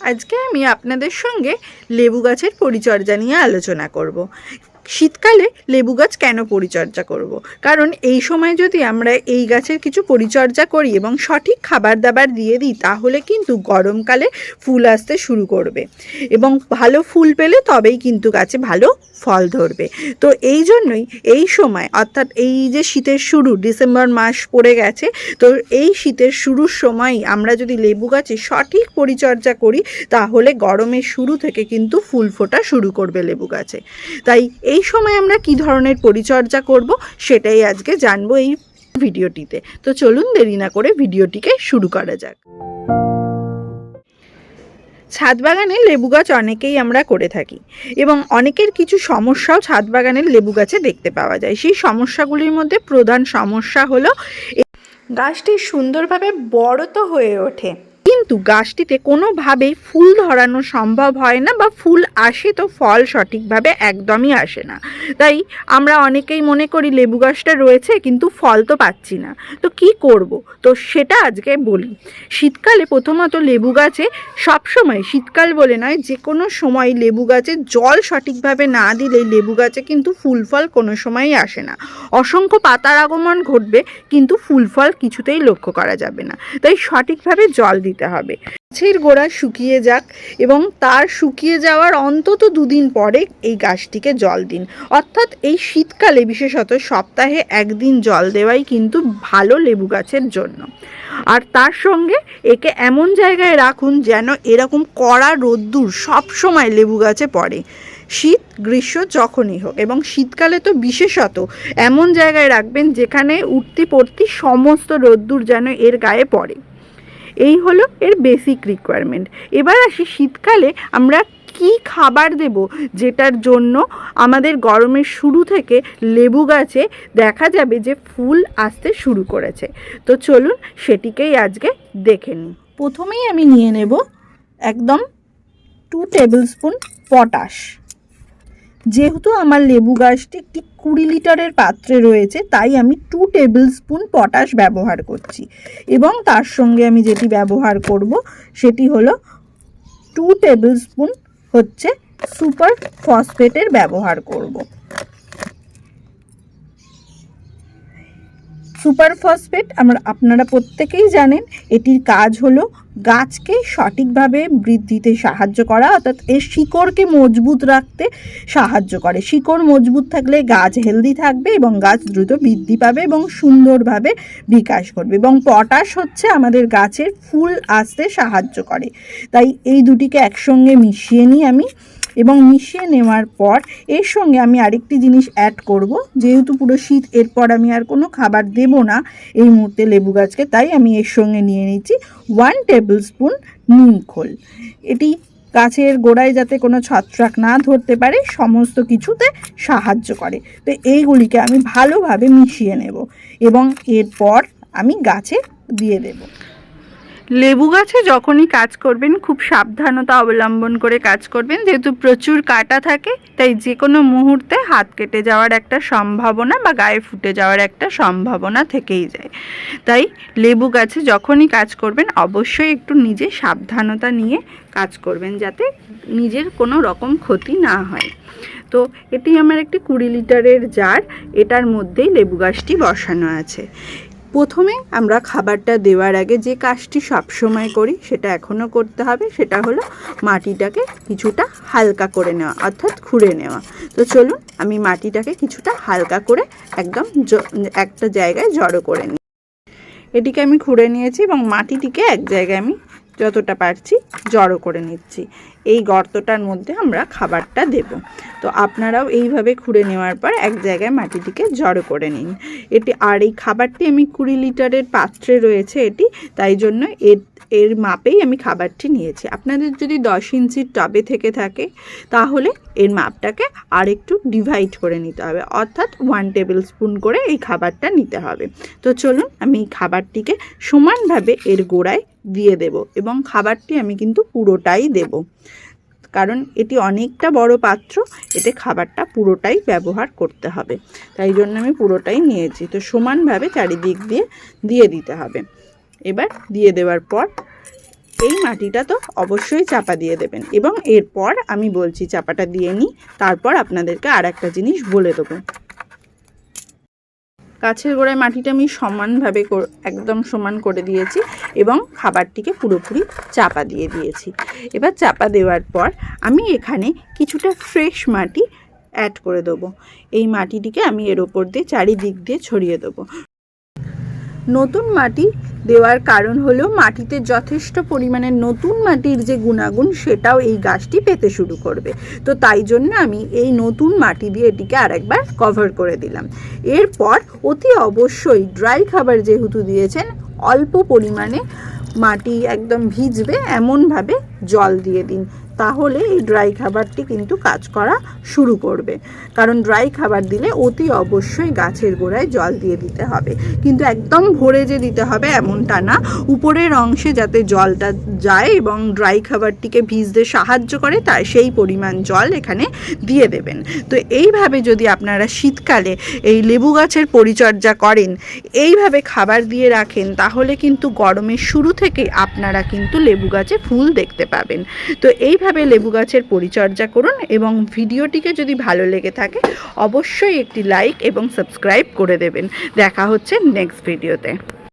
আজকে আমি আপনাদের সঙ্গে লেবু গাছের পরিচর্যা নিয়ে আলোচনা করব। শীতকালে লেবু গাছ কেন পরিচর্যা করব। কারণ এই সময় যদি আমরা এই গাছের কিছু পরিচর্যা করি এবং সঠিক খাবার দাবার দিয়ে দিই, তাহলে কিন্তু গরমকালে ফুল আসতে শুরু করবে। এবং ভালো ফুল পেলে তবেই কিন্তু গাছে ভালো ফল ধরবে। তো এই জন্যই এই সময়, অর্থাৎ এই যে শীতের শুরু, ডিসেম্বর মাস পড়ে গেছে, তো এই শীতের শুরুর সময় আমরা যদি লেবু গাছে সঠিক পরিচর্যা করি, তাহলে গরমের শুরু থেকে কিন্তু ফুল ফোটা শুরু করবে লেবু গাছে। তাই এই সময় আমরা কি ধরনের পরিচর্যা করব সেটাই আজকে জানব এই ভিডিওটিতে। তো চলুন দেরি না করে ভিডিওটিকে শুরু করা যাক। ছাদ বাগানে লেবু গাছ অনেকেই আমরা করে থাকি এবং অনেকের কিছু সমস্যাও ছাদ বাগানের লেবু গাছে দেখতে পাওয়া যায়। সেই সমস্যাগুলির মধ্যে প্রধান সমস্যা হলো গাছটি সুন্দরভাবে বড় তো হয়ে ওঠে কিন্তু গাছটিতে কোনোভাবেই ফুল ধরানো সম্ভব হয় না বা ফুল আসে তো ফল সঠিকভাবে একদমই আসে না। তাই আমরা অনেকেই মনে করি লেবু গাছটা রয়েছে কিন্তু ফল তো পাচ্ছি না। তো কি করব? তো সেটা আজকে বলি। শীতকালে প্রথমত লেবু গাছে সবসময়, শীতকাল বলে নয়, যে কোনো সময় লেবু গাছে জল সঠিকভাবে না দিলে লেবু গাছে কিন্তু ফুল ফল কোনো সময়ই আসে না। অসংখ্য পাতার আগমন ঘটবে কিন্তু ফুল ফল কিছুতেই লক্ষ্য করা যাবে না। তাই সঠিকভাবে জল দিতে হবে। গাছের গোড়া শুকিয়ে যাক এবং তার শুকিয়ে যাওয়ার অন্তত দুদিন পরে এই গাছটিকে জল দিন। অর্থাৎ এই শীতকালে বিশেষত সপ্তাহে একদিন জল দেওয়াই কিন্তু ভালো লেবু গাছের জন্য। আর তার সঙ্গে একে এমন জায়গায় রাখুন যেন এরকম কড়া রোদ্দুর সব সময় লেবু গাছে পড়ে। শীত, গ্রীষ্ম যখনই হোক এবং শীতকালে তো বিশেষত এমন জায়গায় রাখবেন যেখানে উঠতি পড়তি সমস্ত রোদ্দুর যেন এর গায়ে পড়ে। এই হলো এর বেসিক রিকোয়ারমেন্ট এবার আসি শীতকালে আমরা কি খাবার দেব যেটার জন্য আমাদের গরমের শুরু থেকে লেবু গাছে দেখা যাবে যে ফুল আসতে শুরু করেছে। তো চলুন সেটিকেই আজকে দেখে নিই। প্রথমেই আমি নিয়ে নেব একদম টু টেবিল স্পুন পটাশ যেহেতু আমার লেবু গাছটি একটি কুড়ি লিটারের পাত্রে রয়েছে, তাই আমি টু টেবিল স্পুন পটাশ ব্যবহার করছি। এবং তার সঙ্গে আমি যেটি ব্যবহার করব, সেটি হলো টু টেবিল স্পুন হচ্ছে সুপার ফসফেটের ব্যবহার করব। সুপার ফসফেট আমরা, আপনারা প্রত্যেকেই জানেন, এটির কাজ হলো গাছকে সঠিকভাবে বৃদ্ধিতে সাহায্য করা, অর্থাৎ এর শিকড়কে মজবুত রাখতে সাহায্য করে। শিকড় মজবুত থাকলে গাছ হেলদি থাকবে এবং গাছ দ্রুত বৃদ্ধি পাবে এবং সুন্দরভাবে বিকাশ করবে এবং পটাশ হচ্ছে আমাদের গাছের ফুল আসতে সাহায্য করে। তাই এই দুটিকে একসঙ্গে মিশিয়ে নিই আমি। এবং মিশিয়ে নেওয়ার পর এর সঙ্গে আমি আরেকটি জিনিস অ্যাড করব। যেহেতু পুরো শীত, এরপর আমি আর কোনো খাবার দেব না এই মুহূর্তে লেবু গাছকে, তাই আমি এর সঙ্গে নিয়ে নিচ্ছি ওয়ান টেবিল স্পুন নিম খোল। এটি গাছের গোড়ায় যাতে কোনো ছত্রাক না ধরতে পারে, সমস্ত কিছুতে সাহায্য করে। তো এইগুলিকে আমি ভালোভাবে মিশিয়ে নেব এবং এরপর আমি গাছে দিয়ে দেবো। লেবু গাছে যখনই কাজ করবেন, খুব সাবধানতা অবলম্বন করে কাজ করবেন। যেহেতু প্রচুর কাটা থাকে, তাই যে কোনো মুহূর্তে হাত কেটে যাওয়ার একটা সম্ভাবনা বা গায়ে ফুটে যাওয়ার একটা সম্ভাবনা থেকেই যায়। তাই লেবু গাছে যখনই কাজ করবেন, অবশ্যই একটু নিজে সাবধানতা নিয়ে কাজ করবেন যাতে নিজের কোনো রকম ক্ষতি না হয়। তো এটি আমার একটি কুড়ি লিটারের জার, এটার মধ্যেই লেবু গাছটি বসানো আছে। প্রথমে আমরা খাবারটা দেওয়ার আগে যে কাজটি সবসময় করি সেটা এখনও করতে হবে, সেটা হলো মাটিটাকে কিছুটা হালকা করে নেওয়া, অর্থাৎ খুঁড়ে নেওয়া। তো চলুন আমি মাটিটাকে কিছুটা হালকা করে একদম একটা জায়গায় জড়ো করে নিই। এটিকে আমি খুঁড়ে নিয়েছি এবং মাটিটিকে এক জায়গায় আমি যতটা পারছি জড়ো করে নিচ্ছি। এই গর্তটার মধ্যে আমরা খাবারটা দেব। তো আপনারাও এইভাবে খুঁড়ে নেওয়ার পর এক জায়গায় মাটিটিকে জড়ো করে নিন। এটি, আর এই খাবারটি আমি কুড়ি লিটারের পাত্রে রয়েছে এটি, তাই জন্য এর এর মাপেই আমি খাবারটি নিয়েছি। আপনাদের যদি দশ ইঞ্চির টবে থেকে থাকে, তাহলে এর মাপটাকে আর একটু ডিভাইড করে নিতে হবে। অর্থাৎ ওয়ান টেবিল স্পুন করে এই খাবারটা নিতে হবে। তো চলুন আমি এই খাবারটিকে সমানভাবে এর গোড়ায় দিয়ে দেব এবং খাবারটি আমি কিন্তু পুরোটাই দেব। কারণ এটি অনেকটা বড় পাত্র, এতে খাবারটা পুরোটাই ব্যবহার করতে হবে। তাই জন্য আমি পুরোটাই নিয়েছি। তো সমানভাবে চারিদিক দিয়ে দিয়ে দিতে হবে। এবার দিয়ে দেওয়ার পর এই মাটিটা তো অবশ্যই চাপা দিয়ে দেবেন এবং এরপর আমি বলছি চাপাটা দিয়ে নিই, তারপর আপনাদেরকে আর একটা জিনিস বলে দেবো। গাছের গোড়ায় মাটিটা আমি সমানভাবে একদম সমান করে দিয়েছি এবং খাবারটিকে পুরোপুরি চাপা দিয়ে দিয়েছি। এবার চাপা দেওয়ার পর আমি এখানে কিছুটা ফ্রেশ মাটি অ্যাড করে দেবো। এই মাটিটিকে আমি এর ওপর দিয়ে চারিদিক দিয়ে ছড়িয়ে দেবো। নতুন মাটি দেওয়ার কারণ হলো মাটিতে যথেষ্ট পরিমাণে নতুন মাটির যে গুণাগুণ, সেটাও এই গাছটি পেতে শুরু করবে। তো তাই জন্য আমি এই নতুন মাটি দিয়ে এটিকে আরেকবার কভার করে দিলাম। এরপর অতি অবশ্যই ড্রাই খাবার যেহেতু দিয়েছেন, অল্প পরিমাণে মাটি একদম ভিজবে, এমনভাবে জল দিয়ে দিন। তাহলে এই ড্রাই খাবারটি কিন্তু কাজ করা শুরু করবে। কারণ ড্রাই খাবার দিলে অতি অবশ্যই গাছের গোড়ায় জল দিয়ে দিতে হবে। কিন্তু একদম ভরে যে দিতে হবে এমনটা না। উপরের অংশে যাতে জলটা যায় এবং ড্রাই খাবারটিকে ভিজতে সাহায্য করে তাই সেই পরিমাণ জল এখানে দিয়ে দেবেন। তো এইভাবে যদি আপনারা শীতকালে এই লেবু গাছের পরিচর্যা করেন, এইভাবে খাবার দিয়ে রাখেন, তাহলে কিন্তু গরমের শুরু থেকে আপনারা কিন্তু লেবু গাছে ফুল দেখতে পাবেন। তো এইভাবে লেবু গাছের পরিচর্যা করুন এবং ভিডিওটিকে যদি ভালো লেগে থাকে, অবশ্যই একটি লাইক এবং সাবস্ক্রাইব করে দেবেন। দেখা হচ্ছে নেক্সট ভিডিওতে